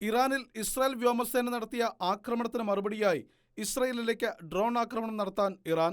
ഇറാനിൽ ഇസ്രായേൽ വ്യോമസേന നടത്തിയ ആക്രമണത്തിന് മറുപടിയായി ഇസ്രായേലിലേക്ക് ഡ്രോൺ ആക്രമണം നടത്താൻ ഇറാൻ.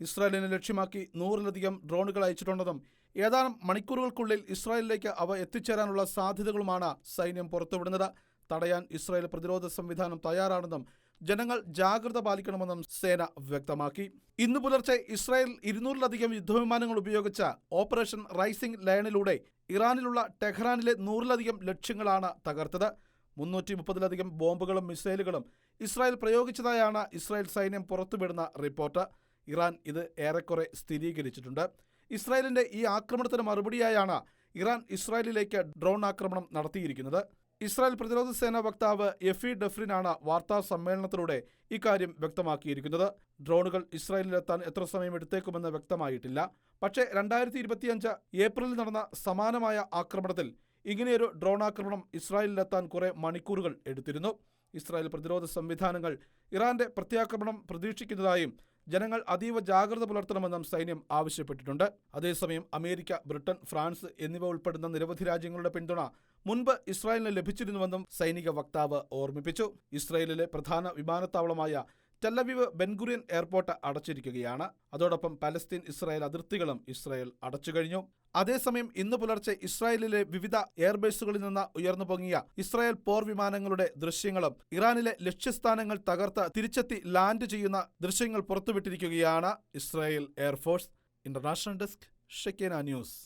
ഇസ്രായേലിനെ ലക്ഷ്യമാക്കി നൂറിലധികം ഡ്രോണുകൾ അയച്ചിട്ടുണ്ടെന്നും ഏതാനും മണിക്കൂറുകൾക്കുള്ളിൽ ഇസ്രായേലിലേക്ക് അവ എത്തിച്ചേരാനുള്ള സാധ്യതകളുമാണ് സൈന്യം പുറത്തുവിടുന്നത്. തടയാൻ ഇസ്രായേൽ പ്രതിരോധ സംവിധാനം തയ്യാറാണെന്നും ജനങ്ങൾ ജാഗ്രത പാലിക്കണമെന്നും സേന വ്യക്തമാക്കി. ഇന്നു പുലർച്ചെ ഇസ്രായേൽ ഇരുന്നൂറിലധികം യുദ്ധവിമാനങ്ങൾ ഉപയോഗിച്ച ഓപ്പറേഷൻ റൈസിംഗ് ലയണിലൂടെ ഇറാനിലുള്ള ടെഹ്റാനിലെ നൂറിലധികം ലക്ഷ്യങ്ങളാണ് തകർത്തത്. മുന്നൂറ്റി മുപ്പതിലധികം ബോംബുകളും മിസൈലുകളും ഇസ്രായേൽ പ്രയോഗിച്ചതായാണ് ഇസ്രായേൽ സൈന്യം പുറത്തുവിടുന്ന റിപ്പോർട്ട്. ഇറാൻ ഇത് ഏറെക്കുറെ സ്ഥിരീകരിച്ചിട്ടുണ്ട്. ഇസ്രായേലിന്റെ ഈ ആക്രമണത്തിന് മറുപടിയായാണ് ഇറാൻ ഇസ്രായേലിലേക്ക് ഡ്രോൺ ആക്രമണം നടത്തിയിരിക്കുന്നത്. ഇസ്രായേൽ പ്രതിരോധ സേനാ വക്താവ് എഫി ഡെഫ്രിനാണ് വാർത്താ സമ്മേളനത്തിലൂടെ ഇക്കാര്യം വ്യക്തമാക്കിയിരിക്കുന്നത്. ഡ്രോണുകൾ ഇസ്രായേലിലെത്താൻ എത്ര സമയം എടുത്തേക്കുമെന്ന് വ്യക്തമായിട്ടില്ല. പക്ഷേ രണ്ടായിരത്തി ഏപ്രിലിൽ നടന്ന സമാനമായ ആക്രമണത്തിൽ ഇങ്ങനെയൊരു ഡ്രോൺ ആക്രമണം ഇസ്രായേലിലെത്താൻ കുറെ മണിക്കൂറുകൾ എടുത്തിരുന്നു. ഇസ്രായേൽ പ്രതിരോധ സംവിധാനങ്ങൾ ഇറാന്റെ പ്രത്യാക്രമണം പ്രതീക്ഷിക്കുന്നതായും ജനങ്ങൾ അതീവ ജാഗ്രത പുലർത്തണമെന്നും സൈന്യം ആവശ്യപ്പെട്ടിട്ടുണ്ട്. അതേസമയം അമേരിക്ക ബ്രിട്ടൻ ഫ്രാൻസ് എന്നിവ ഉൾപ്പെടുന്ന നിരവധി രാജ്യങ്ങളുടെ പിന്തുണ മുൻപ് ഇസ്രായേലിന് ലഭിച്ചിരുന്നുവെന്നും സൈനിക വക്താവ് ഓർമ്മിപ്പിച്ചു. ഇസ്രായേലിലെ പ്രധാന വിമാനത്താവളമായ ടെല്ലവിവ് ബെൻഗുറിയൻ എയർപോർട്ട് അടച്ചിരിക്കുകയാണ്. അതോടൊപ്പം പലസ്തീൻ ഇസ്രായേൽ അതിർത്തികളും ഇസ്രായേൽ അടച്ചുകഴിഞ്ഞു. അതേസമയം ഇന്ന് പുലർച്ചെ ഇസ്രായേലിലെ വിവിധ എയർബേസുകളിൽ നിന്ന് ഉയർന്നു പൊങ്ങിയ ഇസ്രായേൽ പോർ വിമാനങ്ങളുടെ ദൃശ്യങ്ങളും ഇറാനിലെ ലക്ഷ്യസ്ഥാനങ്ങൾ തകർത്ത് തിരിച്ചെത്തി ലാൻഡ് ചെയ്യുന്ന ദൃശ്യങ്ങൾ പുറത്തുവിട്ടിരിക്കുകയാണ് Israel air force. International desk ഷെക്കേന news.